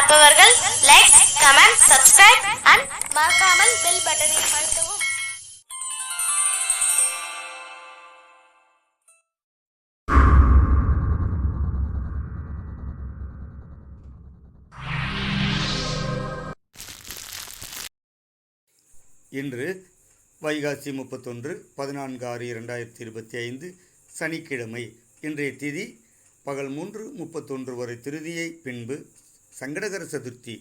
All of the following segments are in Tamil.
பார்ப்பவர்கள் லைக் கமெண்ட் சப்ஸ்கிரைப் அண்ட் மறக்காமல் பெல் பட்டனை அழுத்தவும். இன்று வைகாசி முப்பத்தொன்று பதினான்கு ஆறு இரண்டாயிரத்தி இருபத்தி ஐந்து சனிக்கிழமை. இன்றைய திதி பகல் மூன்று முப்பத்தொன்று வரை திருதியை பின்பு சங்கடகர சதுர்த்தி.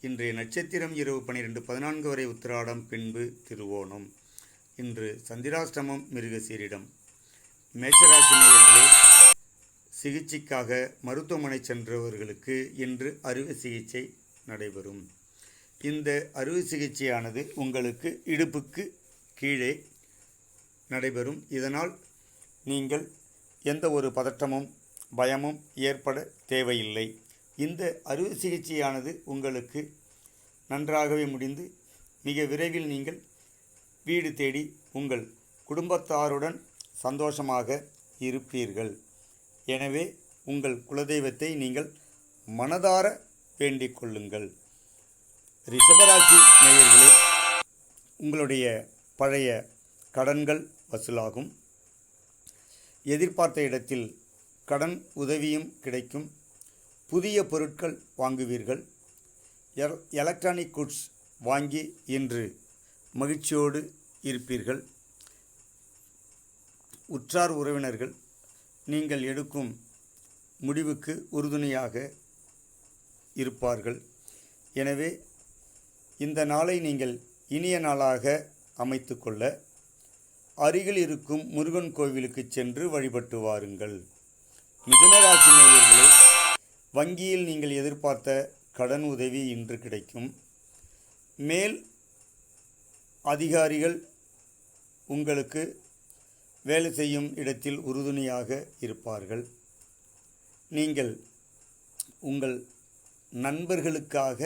இன்றைய நட்சத்திரம் இரவு பன்னிரெண்டு பதினான்கு வரை உத்திராடம் பின்பு திருவோணம். இன்று சந்திராஷ்டமம் மிருகசீரிடம். மேஷராசி நேயர்களே சிகிச்சைக்காக மருத்துவமனை சென்றவர்களுக்கு இன்று அறுவை சிகிச்சை நடைபெறும். இந்த அறுவை சிகிச்சையானது உங்களுக்கு இடுப்புக்கு கீழே நடைபெறும். இதனால் நீங்கள் எந்த ஒரு பதட்டமும் பயமும் ஏற்பட தேவையில்லை. இந்த அறுவை சிகிச்சையானது உங்களுக்கு நன்றாகவே முடிந்து மிக விரைவில் நீங்கள் வீடு தேடி உங்கள் குடும்பத்தாருடன் சந்தோஷமாக இருப்பீர்கள். எனவே உங்கள் குலதெய்வத்தை நீங்கள் மனதார வேண்டிக் கொள்ளுங்கள். ரிஷபராசி நேயர்களே உங்களுடைய பழைய கடன்கள் வசூலாகும். எதிர்பார்த்த இடத்தில் கடன் உதவியும் கிடைக்கும். புதிய பொருட்கள் வாங்குவீர்கள். எலக்ட்ரானிக் குட்ஸ் வாங்கி இன்று மகிழ்ச்சியோடு இருப்பீர்கள். உற்றார் உறவினர்கள் நீங்கள் எடுக்கும் முடிவுக்கு உறுதுணையாக இருப்பார்கள். எனவே இந்த நாளை நீங்கள் இனிய நாளாக அமைத்துக்கொள்ள அருகில் இருக்கும் முருகன் கோவிலுக்கு சென்று வழிபட்டு வாருங்கள். மிதுனராசி நேயர்களே வங்கியில் நீங்கள் எதிர்பார்த்த கடன் உதவி இன்று கிடைக்கும். மேல் அதிகாரிகள் உங்களுக்கு வேலை செய்யும் இடத்தில் உறுதுணையாக இருப்பார்கள். நீங்கள் உங்கள் நண்பர்களுக்காக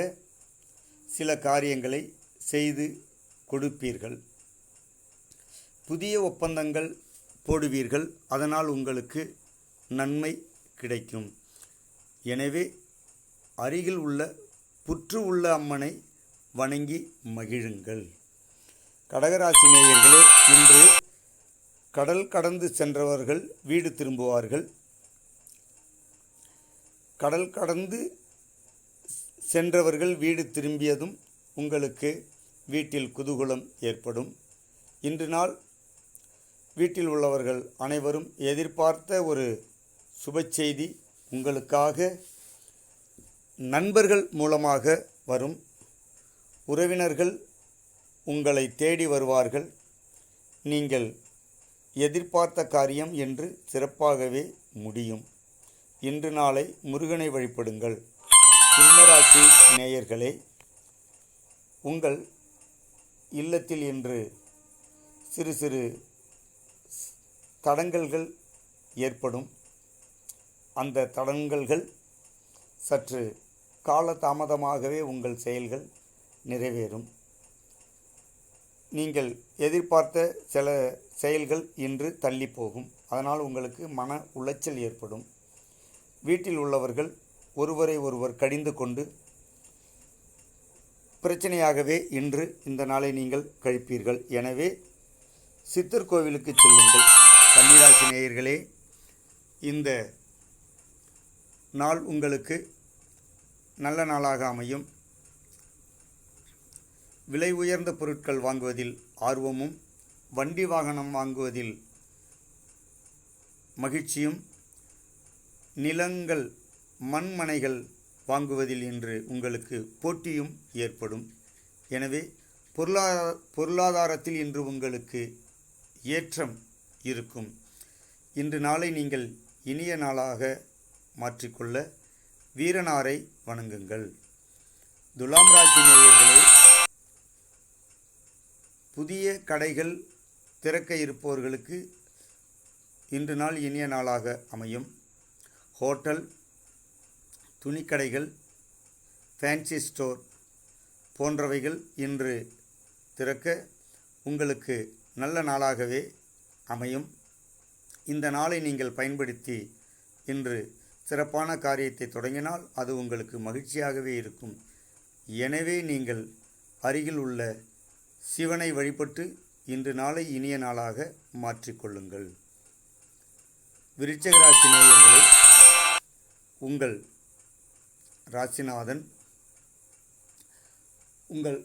சில காரியங்களை செய்து கொடுப்பீர்கள். புதிய ஒப்பந்தங்கள் போடுவீர்கள். அதனால் உங்களுக்கு நன்மை கிடைக்கும். எனவே அருகில் உள்ள புற்று உள்ள அம்மனை வணங்கி மகிழுங்கள். கடகராசி நேயர்களே இன்று கடல் கடந்து சென்றவர்கள் வீடு திரும்புவார்கள். கடல் கடந்து சென்றவர்கள் வீடு திரும்பியதும் உங்களுக்கு வீட்டில் குதூகலம் ஏற்படும். இன்று நாள் வீட்டில் உள்ளவர்கள் அனைவரும் எதிர்பார்த்த ஒரு சுப செய்தி உங்களுக்காக நண்பர்கள் மூலமாக வரும் உறவினர்கள் உங்களை தேடி வருவார்கள். நீங்கள் எதிர்பார்த்த காரியம் என்று சிறப்பாகவே முடியும். இன்று நாளை முருகனை வழிபடுங்கள். சிம்மராசி நேயர்களே உங்கள் இல்லத்தில் இன்று சிறு சிறு தடங்கல்கள் ஏற்படும். அந்த தடங்கல்கள் சற்று காலதாமதமாகவே உங்கள் செயல்கள் நிறைவேறும். நீங்கள் எதிர்பார்த்த சில செயல்கள் இன்று தள்ளி போகும் அதனால் உங்களுக்கு மன உளைச்சல் ஏற்படும். வீட்டில் உள்ளவர்கள் ஒருவரை ஒருவர் கடிந்து கொண்டு பிரச்சனையாகவே இன்று இந்த நாளை நீங்கள் கழிப்பீர்கள். எனவே சித்தர் கோவிலுக்கு செல்லுங்கள். கன்னிராசி நேயர்களே இந்த நாள் உங்களுக்கு நல்ல நாளாக அமையும். விலை உயர்ந்த பொருட்கள் வாங்குவதில் ஆர்வமும் வண்டி வாகனம் வாங்குவதில் மகிழ்ச்சியும் நிலங்கள் மண்மனைகள் வாங்குவதில் இன்று உங்களுக்கு போட்டியும் ஏற்படும். எனவே பொருளாதார பொருளாதாரத்தில் இன்று உங்களுக்கு ஏற்றம் இருக்கும். இன்று நாளை நீங்கள் இனிய நாளாக மாற்றிக்கொள்ள வீரனாரை வணங்குங்கள். துலாம் ராசி நேயர்களே புதிய கடைகள் திறக்க இருப்பவர்களுக்கு இன்று நாள் இனிய நாளாக அமையும். ஹோட்டல் துணிக்கடைகள் ஃபேன்சி ஸ்டோர் போன்றவைகள் இன்று திறக்க உங்களுக்கு நல்ல நாளாகவே அமையும். இந்த நாளை நீங்கள் பயன்படுத்தி இன்று சிறப்பான காரியத்தை தொடங்கினால் அது உங்களுக்கு மகிழ்ச்சியாகவே இருக்கும். எனவே நீங்கள் அருகில் உள்ள சிவனை வழிபட்டு இன்று நாளை இனிய நாளாக மாற்றிக்கொள்ளுங்கள் விருச்சகராசி நேயர்களே உங்கள் ராசிநாதன் உங்கள்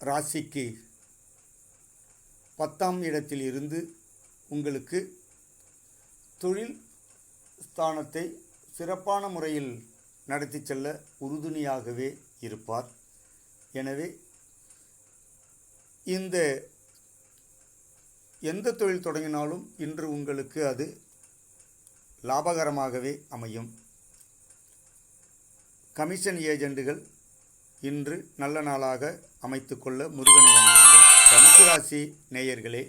ராசிக்கு பத்தாம் இடத்தில் இருந்து உங்களுக்கு தொழில் ஸ்தானத்தை சிறப்பான முறையில் நடத்தி செல்ல உறுதுணையாகவே இருப்பார். எனவே இந்த எந்த தொழில் தொடங்கினாலும் இன்று உங்களுக்கு அது லாபகரமாகவே அமையும். கமிஷன் ஏஜெண்டுகள் இன்று நல்ல நாளாக அமைத்துக்கொள்ள முருகனை தனுசு ராசி நேயர்களே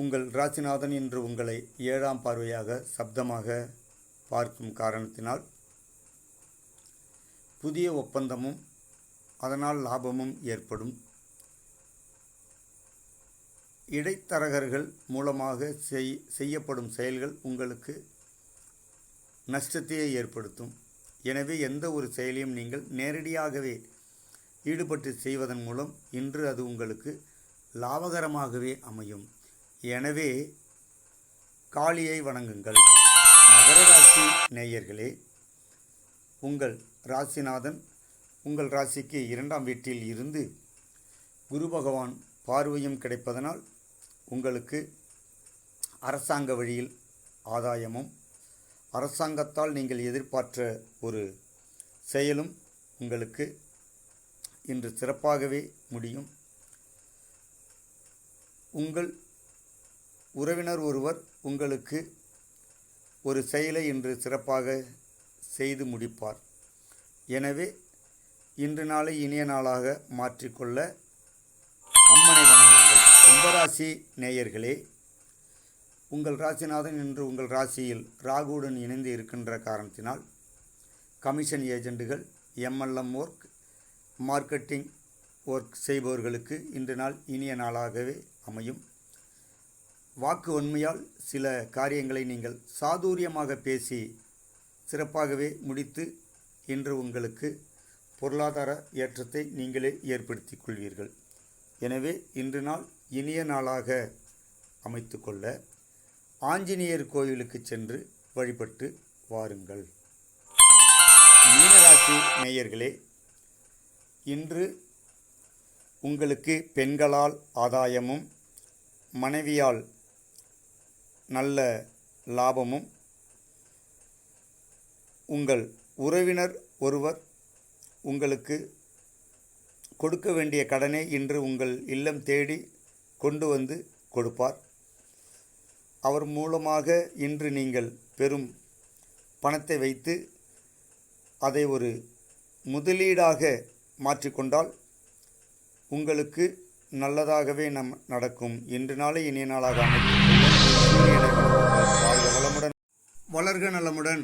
உங்கள் ராசிநாதன் இன்று உங்களை ஏழாம் பார்வையாக சப்தமாக பார்க்கும் காரணத்தினால் புதிய ஒப்பந்தமும் அதனால் லாபமும் ஏற்படும். இடைத்தரகர்கள் மூலமாக செய் செய்யப்படும் செயல்கள் உங்களுக்கு நஷ்டத்தையே ஏற்படுத்தும். எனவே எந்த ஒரு செயலையும் நீங்கள் நேரடியாகவே ஈடுபட்டு செய்வதன் மூலம் இன்று அது உங்களுக்கு லாபகரமாகவே அமையும். எனவே காளியை வணங்குங்கள். மகர ராசி நேயர்களே உங்கள் ராசிநாதன் உங்கள் ராசிக்கு இரண்டாம் வீட்டில் இருந்து குரு பகவான் பார்வையும் கிடைப்பதனால் உங்களுக்கு அரசாங்க வழியில் ஆதாயமும் அரசாங்கத்தால் நீங்கள் எதிர்பார்த்த ஒரு செயலும் உங்களுக்கு இன்று சிறப்பாகவே முடியும். உங்கள் உறவினர் ஒருவர் உங்களுக்கு ஒரு செயலை இன்று சிறப்பாக செய்து முடிப்பார். எனவே இன்று நாளை இனிய நாளாக மாற்றிக்கொள்ள அம்மனை வணங்குங்கள். கும்பராசி நேயர்களே உங்கள் ராசிநாதன் இன்று உங்கள் ராசியில் ராகுவுடன் இணைந்து இருக்கின்ற காரணத்தினால் கமிஷன் ஏஜெண்டுகள் எம்எல்எம் ஒர்க் மார்க்கெட்டிங் ஒர்க் செய்பவர்களுக்கு இன்று நாள் இனிய நாளாகவே அமையும். வாக்கு உண்மையால் சில காரியங்களை நீங்கள் சாதுரியமாக பேசி சிறப்பாகவே முடித்து இன்று உங்களுக்கு பொருளாதார ஏற்றத்தை நீங்களே ஏற்படுத்திக் கொள்வீர்கள். எனவே இன்று நாள் இனிய நாளாக அமைத்துக்கொள்ள ஆஞ்சநேயர் கோயிலுக்கு சென்று வழிபட்டு வாருங்கள். மீனராசி நேயர்களே இன்று உங்களுக்கு பெண்களால் ஆதாயமும் மனைவியால் நல்ல லாபமும் உங்கள் உறவினர் ஒருவர் உங்களுக்கு கொடுக்க வேண்டிய கடனை இன்று உங்கள் இல்லம் தேடி கொண்டு வந்து கொடுப்பார். அவர் மூலமாக இன்று நீங்கள் பெறும் பணத்தை வைத்து அதை ஒரு முதலீடாக மாற்றிக்கொண்டால் உங்களுக்கு நல்லதாகவே நம் நடக்கும். இன்று நாளை இனிய நாளாக அமைக்கும் வளர்க நலமுடன்